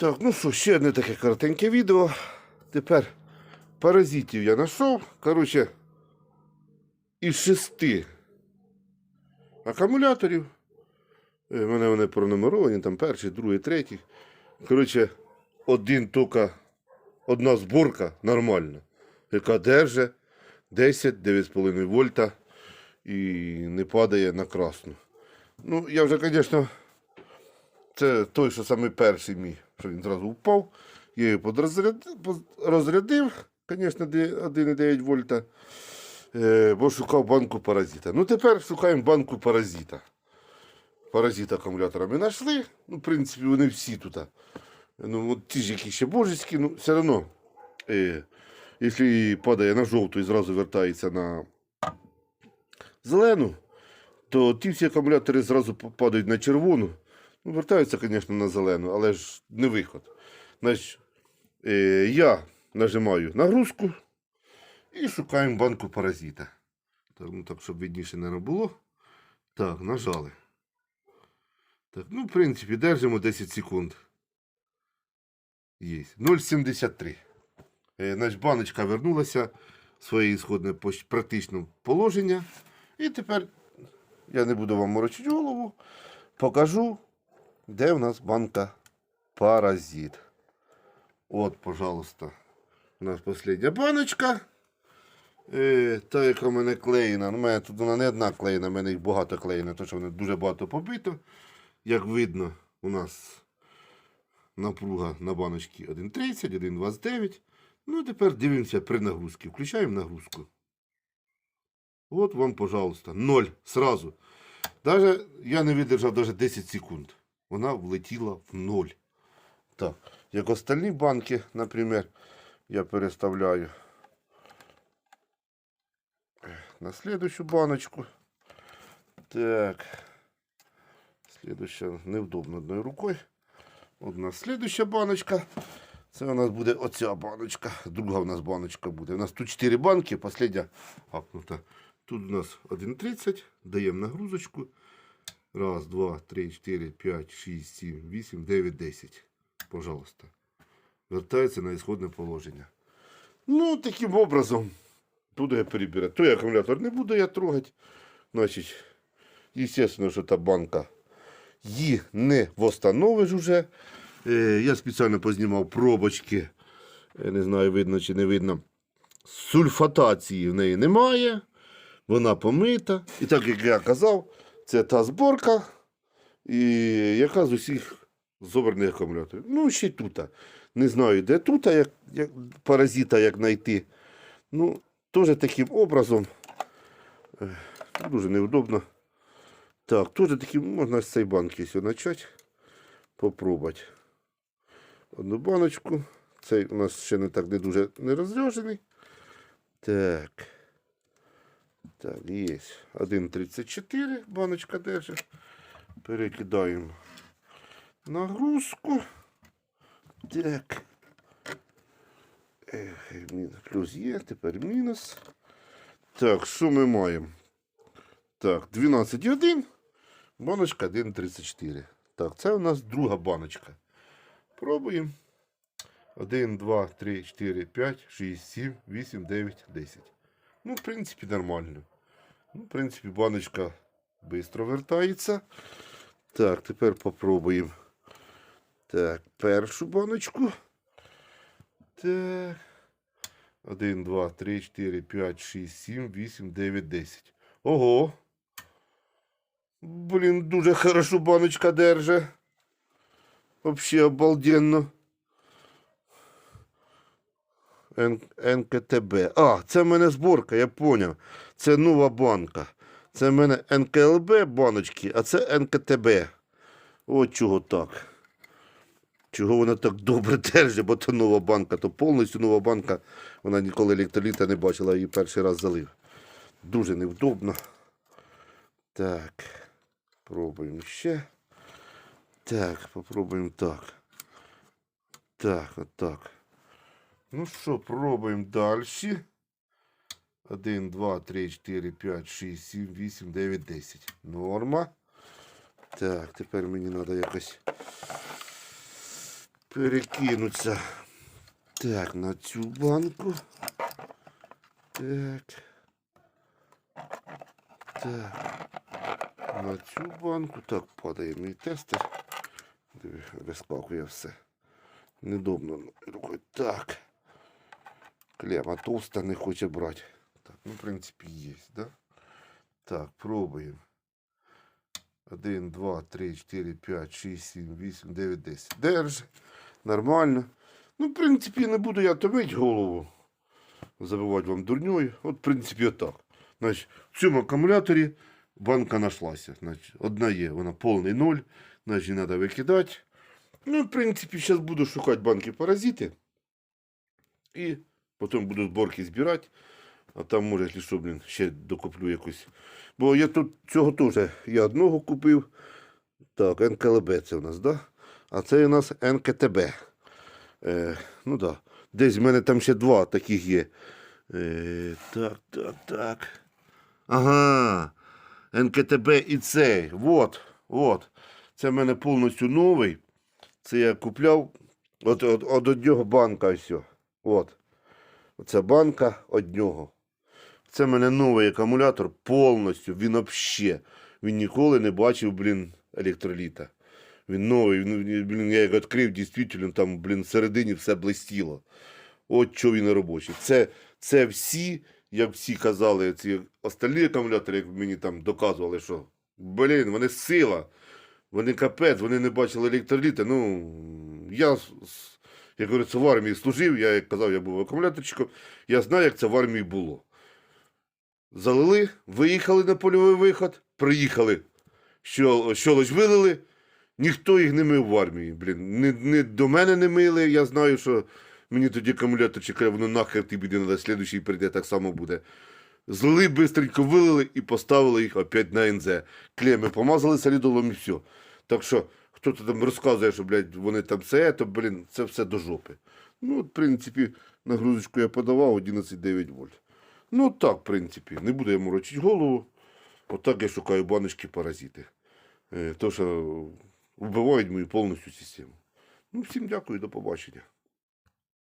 Так, ну що, ще одне таке коротеньке відео. Тепер паразитів я знайшов. Коротше, із шести акумуляторів. е, в мене вони пронумеровані, там перший, другий, третій. Коротше, один тільки, одна зборка нормальна, яка держить 10, 9,5 вольта і не падає на красну. Ну, я вже, звісно, це той, що саме перший мій, що він зразу впав. Я подрозрядив, розрядив, звісно, 1,9 вольта, е, бо шукав банку паразита. Ну, тепер шукаємо банку паразита. Паразит акумулятора ми знайшли. Ну, в принципі, вони всі тут. Ну, от ті ж, які ще божеські, ну, все одно, е, якщо падає на жовту і зразу вертається на зелену, то ті всі акумулятори зразу падають на червону. Вертаються, звісно, на зелену, але ж не виход. Значить, е, я нажимаю нагрузку і шукаємо банку паразита. Так, ну так, щоб видніше не було. Так, нажали. Так, ну, в принципі, держимо 10 секунд. Є. 0,73. Е, значить, баночка вернулася в своє ісходне практичне положення. І тепер я не буду вам морочити голову. Покажу, де у нас банка паразит. От, пожалуйста, у нас последня баночка. Е, та, яка в мене клеєна. Ну, У мене тут вона не одна клеєна, в мене їх багато клеєна, тому що вони дуже багато побито. Як видно, у нас напруга на баночці 1,30, 1,29. Ну, тепер дивимося при нагрузці. Включаємо нагрузку. От вам, пожалуйста, 0 сразу. Даже я не видержав даже 10 секунд. Вона влетіла в ноль. Так, як остальні банки, наприклад, я переставляю на следующую баночку. Так. Следующая невдобно одною рукою. Одна следующая баночка. Це у нас буде оця баночка. Друга у нас баночка буде. У нас тут 4 банки, последня апнута. Тут у нас 1,30. Даємо нагрузочку. Раз, два, три, чотири, п'ять, шість, сім, вісім, дев'ять, десять. Пожалуйста. Вертається на ісходне положення. Ну, таким образом, буду я перебирати. Той акумулятор не буду я трогати. Значить, естественно, що та банка її не восстановиш уже. Е, я спеціально познімав пробочки. Я не знаю, видно чи не видно. Сульфатації в неї немає. Вона помита. І так як я казав, це та зборка, і яка з усіх зобраних акумуляторів. Ну, ще й тут. Не знаю, де тут, як, як паразита як знайти. Ну, теж таким образом. Дуже неудобно. Так, теж таким можна з цієї банки все почати. Попробувати. Одну баночку. Цей у нас ще не так не дуже не розряжений. Так. Так, є. 1,34 баночка держить. Перекидаємо нагрузку. Так. Ех, Плюс є, тепер мінус. Так, що ми маємо? Так, 12,1. Баночка 1,34. Так, це у нас друга баночка. Пробуємо. 1, 2, 3, 4, 5, 6, 7, 8, 9, 10. Ну, в принципі, нормально. Ну, в принципі, баночка швидко вертається. Так, тепер попробуємо. Так, першу баночку. Так. 1, 2, 3, 4, 5, 6, 7, 8, 9, 10. Ого. Блін, дуже хорошо баночка держи. Вообще обалденно. НКТБ. А, це в мене зборка, я поняв. Це нова банка. Це в мене НКЛБ баночки, а це НКТБ. От чого так. Чого вона так добре держить, бо то нова банка, то повністю нова банка. Вона ніколи електроліта не бачила, її перший раз залив. Дуже невдобно. Так. Пробуємо ще. Так, попробуємо так. Так, отак. Ну що, пробуємо далі. 1, 2, 3, 4, 5, 6, 7, 8, 9, 10. Норма. Так, тепер мені треба якось перекинуться. Так, на цю банку. Так. Так. На цю банку. Так, падає мій тестер. Вискакує все. Недобно рукою. Так. Клема толста не хоче брати. Так, ну, в принципі, є, да? Так, пробуємо. 1, 2, 3, 4, 5, 6, 7, 8, 9, 10. Держи. Нормально. Ну, в принципі, не буду я томити голову. Забивати вам дурньою. От, в принципі, отак. Значить, в цьому акумуляторі банка знайшлася. Значить, одна є, вона повний ноль. Значить, її треба викидати. Ну, в принципі, зараз буду шукати банки паразити. І потім буду зборки збирати. А там, може, якщо блін, ще докуплю якусь. Бо я тут цього теж я одного купив. Так, НКЛБ це у нас, да? А це у нас НКТБ. Е, ну так. Да. Десь в мене там ще два таких є. Е, так, так, так. Ага. НКТБ і цей. Вот, от. Це в мене повністю новий. Це я купляв. От, от, от одного банка ось. От. Оце банка одного. Це в мене новий акумулятор повністю. Він взагалі. Він ніколи не бачив, блін, електроліта. Він новий, він, блін, я як відкрив, дійсно, там, блін, всередині все блистіло. От що він робочий. Це, це всі, як всі казали, ці остальні акумулятори, як мені там доказували, що блін, вони сила, вони капець, вони не бачили електроліта. Ну, я, с- як говориться, в армії служив, я як казав, я був акумуляторчиком, я знаю, як це в армії було. Залили, виїхали на польовий виход, приїхали, що, щолочь вилили, ніхто їх не мив в армії. Блін. Не, не до мене не мили, я знаю, що мені тоді акумулятор чекає, воно нахер тобі не треба, слідуючий прийде, так само буде. Злили, бистренько вилили і поставили їх опять на НЗ. Клеми помазали солідолом і все. Так що, хто то там розказує, що, блядь, вони там все, то, блін, це все до жопи. Ну, в принципі, нагрузочку я подавав 11,9 вольт. Ну, так, в принципі, не буду я морочити голову. Отак я шукаю баночки паразити. Е, то, що вбивають мою повністю систему. Ну, всім дякую, до побачення.